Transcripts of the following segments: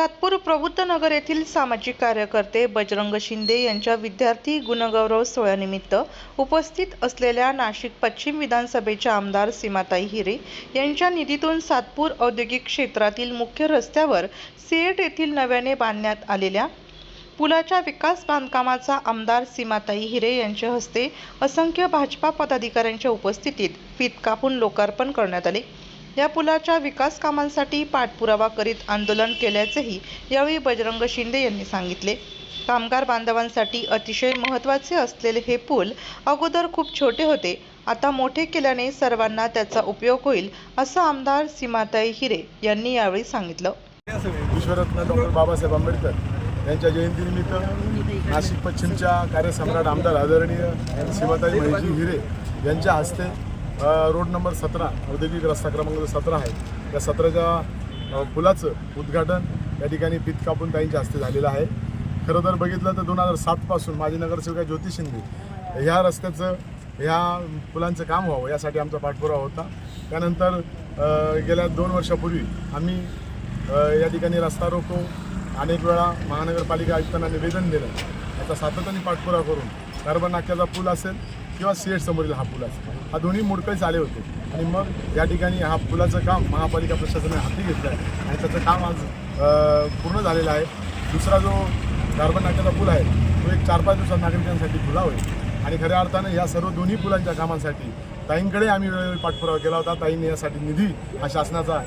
सातपूर प्रबुद्ध नगर येथील सामाजिक कार्यकर्ते बजरंग शिंदे यांच्या विद्यार्थी गुणगौरव सोहळ्यानिमित्त उपस्थित असलेल्या नाशिक पश्चिम विधानसभेच्या आमदार सीमाताई हिरे यांच्या निधीतून सातपूर औद्योगिक क्षेत्रातील मुख्य रस्त्यावर सिएट येथील नव्याने बांधण्यात आलेल्या पुलाच्या विकास बांधकामाचा आमदार सीमाताई हिरे यांच्या हस्ते असंख्य भाजपा पदाधिकाऱ्यांच्या उपस्थितीत फीत कापून लोकार्पण करण्यात आले. या पुलाच्या विकास कामांसाठी पाठपुरावा करीत आंदोलन केल्याचेही यावेळी बजरंग शिंदे यांनी सांगितले. कामगार बांधवांसाठी अतिशय महत्त्वाचे असलेले हे पूल अगोदर खूप छोटे होते. आता मोठे केल्याने सर्वांना त्याचा उपयोग होईल असं आमदार सीमाताई हिरे यांनी यावेळी सांगितलं. विश्वरत्न डॉक्टर बाबासाहेब आंबेडकर यांच्या जयंतीनिमित्त नाशिक पश्चिमच्या कार्यसम्राट आमदार आदरणीय सीमाताई महिजी हिरे यांच्या हस्ते रोड नंबर सतरा औद्योगिक रस्ता क्रमांक सतरा आहे त्या सतराच्या पुलाचं उद्घाटन या ठिकाणी पीत कापून ताईंच्या हस्ते झालेलं आहे. खरं तर बघितलं तर दोन हजार सातपासून माजी नगरसेविका ज्योती शिंदे ह्या रस्त्याचं ह्या पुलांचं काम व्हावं यासाठी आमचा पाठपुरावा होता. त्यानंतर गेल्या दोन वर्षापूर्वी आम्ही या ठिकाणी रस्ता रोको अनेक वेळा महानगरपालिका आयुक्तांना निवेदन दिलं. याचा सातत्याने पाठपुरावा करून कार्बन नाक्याचा पूल असेल किंवा सीएट समोरील हा पूल असेल. हा दोन्ही मोडकळीस आले होते. आणि मग या ठिकाणी हा पुलाचं काम महापालिका प्रशासनाने हाती घेतलं आहे आणि त्याचं काम आज पूर्ण झालेलं आहे. दुसरा जो कार्बन नाक्याचा पूल आहे तो एक चार पाच दिवसात नागरिकांसाठी खुला होईल. आणि खऱ्या अर्थानं या सर्व दोन्ही पुलांच्या कामांसाठी ताईंकडे आम्ही वेळोवेळी पाठपुरावा केला होता. ताईंनी यासाठी निधी हा शासनाचा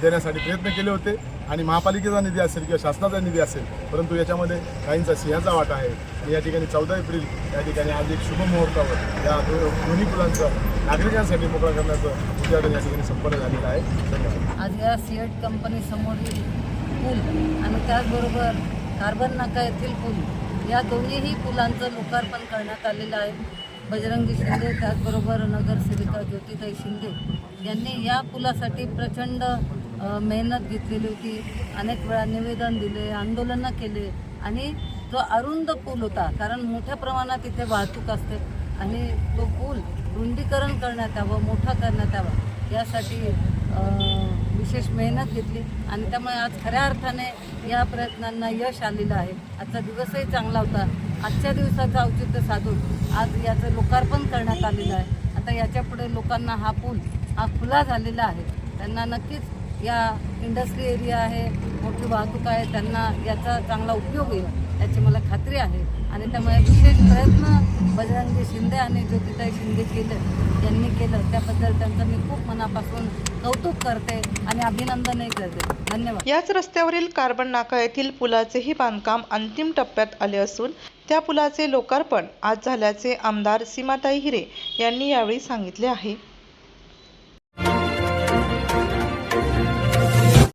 देण्यासाठी प्रयत्न केले होते आणि महापालिकेचा निधी असेल किंवा शासनाचा निधी असेल परंतु याच्यामध्ये काहींचा सिंहाचा वाटा आहे. आणि या ठिकाणी चौदा एप्रिल या ठिकाणी आज एक शुभ मुहूर्तावर या दोन्ही पुलांचं नागरिकांसाठी मोकळा करण्याचं उद्घाटन या ठिकाणी संपन्न झालेलं आहे. आज या सिएट कंपनीसमोरील पूल आणि त्याचबरोबर कार्बन नाका येथील पूल या दोन्हीही पुलांचं लोकार्पण करण्यात आलेलं आहे. बजरंगी शिंदे त्याचबरोबर नगरसेविका ज्योतिताई शिंदे यांनी या पुलासाठी प्रचंड मेहनत घेतलेली होती अनेक वेळा निवेदन दिले आंदोलनं केले आणि जो अरुंद पूल होता कारण मोठ्या प्रमाणात इथे वाहतूक असते आणि तो पूल रुंदीकरण करण्यात यावं मोठा करण्यात यावा यासाठी विशेष मेहनत घेतली आणि त्यामुळे आज खऱ्या अर्थाने या प्रयत्नांना यश आलेलं आहे. आजचा दिवसही चांगला होता. आजच्या दिवसाचं औचित्य साधून आज याचं लोकार्पण करण्यात आलेलं आहे. आता याच्यापुढे लोकांना हा पूल हा खुला झालेला आहे. त्यांना नक्कीच या इंडस्ट्री एरिया आहे मोठी वाहतूक आहे त्यांना याचा चांगला उपयोग होईल याची मला खात्री आहे. आणि त्यामुळे विशेष प्रयत्न बजरंगी शिंदे आणि ज्योतिताई शिंदे केलं यांनी केलं. त्याबद्दल त्यांचं मी खूप मनापासून कौतुक करते आणि अभिनंदनही करते. धन्यवाद. याच रस्त्यावरील कार्बन नाका येथील पुलाचेही बांधकाम अंतिम टप्प्यात आले असून त्या पुलाचे लोकार्पण आज झाल्याचे आमदार सीमाताई हिरे यांनी यावेळी सांगितले आहे.